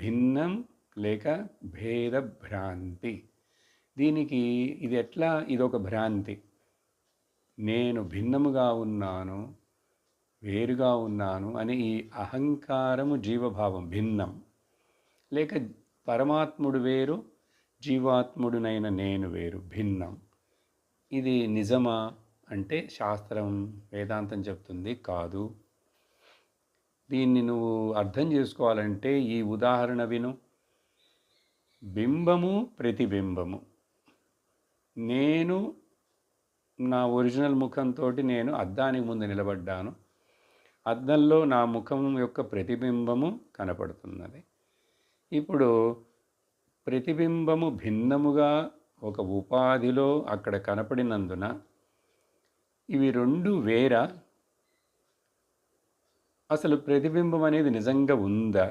భిన్నం లేక భేద భ్రాంతి దీనికి ఇది ఎట్లా? ఇదొక భ్రాంతి. నేను భిన్నముగా ఉన్నాను వేరుగా ఉన్నాను అని ఈ అహంకారము జీవభావం భిన్నం. లేక పరమాత్ముడు వేరు జీవాత్ముడునైన నేను వేరు భిన్నం. ఇది నిజమా? అంటే శాస్త్రం వేదాంతం చెప్తుంది కాదు. దీన్ని నువ్వు అర్థం చేసుకోవాలంటే ఈ ఉదాహరణ విను. బింబము ప్రతిబింబము. నేను నా ఒరిజినల్ ముఖంతో నేను అద్దానికి ముందు నిలబడ్డాను. అద్దంలో నా ముఖం యొక్క ప్రతిబింబము కనపడుతున్నది. ఇప్పుడు ప్రతిబింబము భిన్నముగా ఒక ఉపాధిలో అక్కడ కనపడినందున ఇవి రెండు వేరా? అసలు ప్రతిబింబం అనేది నిజంగా ఉందా?